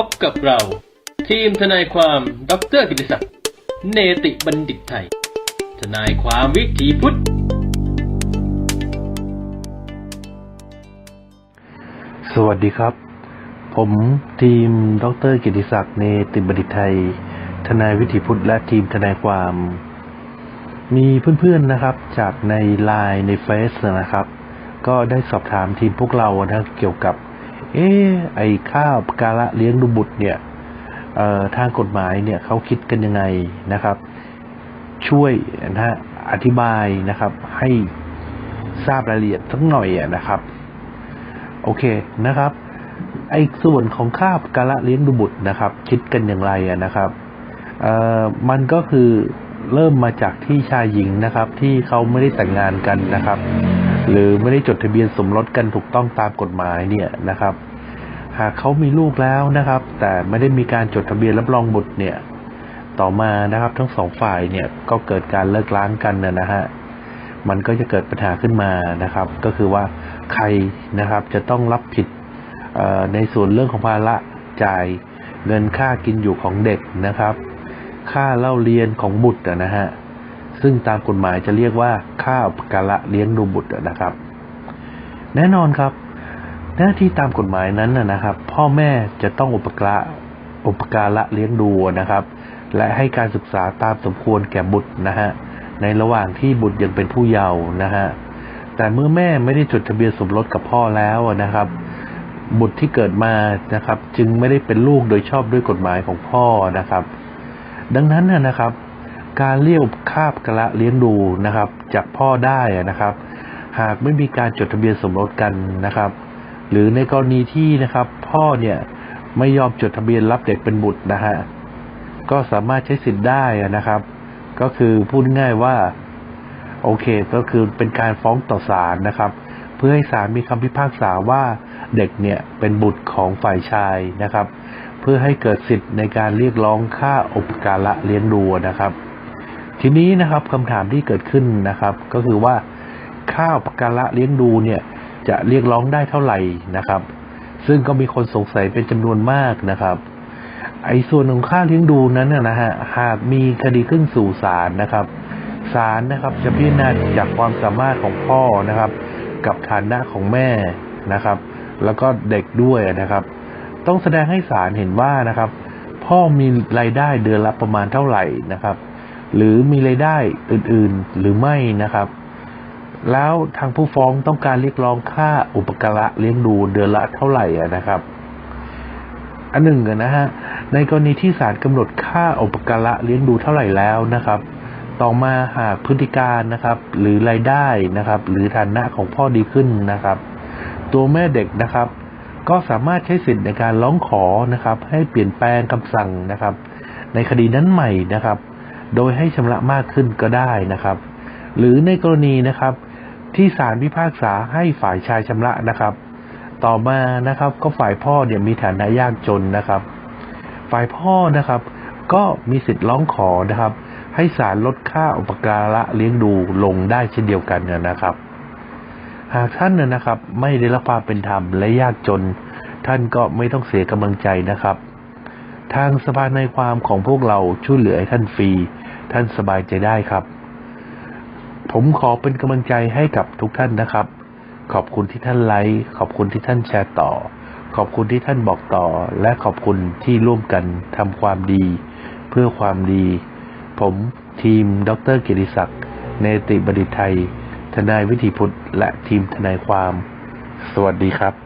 พบกับเรา ทีมทนายความดรกิติศักดิ์เนติบัณฑิตไทย ทนายความวิถีพุทธ สวัสดีครับ ผมทีมดรกิติศักดิ์เนติบัณฑิตไทย ทนายวิถีพุทธและทีมทนายความ มีเพื่อนๆนะครับ จากในไลน์ในเฟซนะครับ ก็ได้สอบถามทีมพวกเรานะเกี่ยวกับ เออไอข้าวกาละเลี้ยงดูบุตรเนี่ยทางกฎหมายเนี่ยเขาคิดกันยังไงนะครับ ช่วยนะฮะอธิบายนะครับ ให้ทราบรายละเอียดสักหน่อยอะนะครับ โอเคนะครับ ไอ้ส่วนของค่าการละเลี้ยงดูบุตรนะครับ คิดกันอย่างไรอะนะครับเอ่อมันก็คือเริ่มมาจากที่ชายหญิงนะครับ ที่เขาไม่ได้แต่งงานกันนะครับ หรือไม่ได้จดทะเบียนสมรสกันถูกต้องตามกฎหมายเนี่ยนะครับ หากเขามีลูกแล้วนะครับ แต่ไม่ได้มีการจดทะเบียนรับรองบุตรเนี่ย ต่อมานะครับทั้งสองฝ่ายเนี่ยก็เกิดการเลิกล้างกันนะนะฮะมันก็จะเกิดปัญหาขึ้นมานะครับ ก็คือว่าใครนะครับจะต้องรับผิดในส่วนเรื่องของภาระจ่ายเงินค่ากินอยู่ของเด็กนะครับ ค่าเล่าเรียนของบุตรนะฮะ ซึ่งตามกฎหมายจะเรียกว่าค่าอุปการะเลี้ยงดูบุตรนะครับ แน่นอนครับ หน้าที่ตามกฎหมายนั้นนะครับ พ่อแม่จะต้องอุปการะอุปการะเลี้ยงดูนะครับ และให้การศึกษาตามสมควรแก่บุตรนะฮะในระหว่างที่บุตรยังเป็นผู้เยาว์นะฮะแต่เมื่อแม่ไม่ได้จดทะเบียนสมรสกับพ่อแล้วนะครับ บุตรที่เกิดมานะครับ จึงไม่ได้เป็นลูกโดยชอบด้วยกฎหมายของพ่อนะครับ ดังนั้นนะครับ การเรียกคาบกระเลี้ยงดูนะครับ จากพ่อได้นะครับ หากไม่มีการจดทะเบียนสมรสกันนะครับ หรือในกรณีที่นะครับพ่อเนี่ยไม่ยอมจดทะเบียนรับเด็กเป็นบุตรนะฮะก็สามารถใช้สิทธิ์ได้นะครับ ก็คือพูดง่ายว่าโอเคก็คือเป็นการฟ้องต่อศาลนะครับ เพื่อให้ศาลมีคำพิพากษาว่าเด็กเนี่ยเป็นบุตรของฝ่ายชายนะครับ เพื่อให้เกิดสิทธิ์ในการเรียกร้องค่าอุปการะเลี้ยงดูนะครับ ทีนี้นะครับคำถามที่เกิดขึ้นนะครับ ก็คือว่าค่าอุปการะเลี้ยงดูเนี่ยจะเรียกร้องได้เท่าไหร่นะครับ ซึ่งก็มีคนสงสัยเป็นจำนวนมากนะครับ ไอ้ส่วนของค่าเลี้ยงดูนั้นนะฮะหากมีคดีขึ้นสู่ศาลนะครับศาลนะครับ จะพิจารณาจากความสามารถของพ่อนะครับ กับฐานะของแม่นะครับ แล้วก็เด็กด้วยนะครับ ต้องแสดงให้ศาลเห็นว่านะครับ พ่อมีรายได้เดือนละประมาณเท่าไหร่นะครับ หรือมีรายได้อื่นๆ หรือไม่นะครับ แล้วทางผู้ฟ้องต้องการเรียกร้องค่าอุปการะเลี้ยงดูเดือนละเท่าไหร่นะครับ อันหนึ่งนะฮะในกรณีที่ศาลกำหนดค่าอุปการะเลี้ยงดูเท่าไหร่แล้วนะครับ ต่อมาหากพฤติการนะครับ หรือรายได้นะครับ หรือฐานะของพ่อดีขึ้นนะครับ ตัวแม่เด็กนะครับ ก็สามารถใช้สิทธิ์ในการร้องขอนะครับ ให้เปลี่ยนแปลงคำสั่งนะครับ ในคดีนั้นใหม่นะครับ โดยให้ชำระมากขึ้นก็ได้นะครับ หรือในกรณีนะครับที่ศาลพิพากษาให้ฝ่ายชายชำระนะครับ ต่อมานะครับก็ฝ่ายพ่อเนี่ยมีฐานะยากจนนะครับ ฝ่ายพ่อนะครับ ก็มีสิทธิ์ร้องขอนะครับ ให้ศาลลดค่าอุปการะเลี้ยงดูลงได้เช่นเดียวกันนะครับ หากท่านนะนะครับ ไม่ได้รับความเป็นธรรมและยากจน ท่านก็ไม่ต้องเสียกำลังใจนะครับ ทางสภาในความของพวกเราช่วยเหลือให้ท่านฟรี ท่านสบายใจได้ครับ ผมขอเป็นกำลังใจให้กับทุกท่านนะครับ ขอบคุณที่ท่านไลค์ ขอบคุณที่ท่านแชร์ต่อ ขอบคุณที่ท่านบอกต่อ และขอบคุณที่ร่วมกันทำความดี เพื่อความดี ผมทีม ดรกิติศักดิ์ เนติบดิตไทย ทนายวิถีพุทธ และทีมทนายความ สวัสดีครับ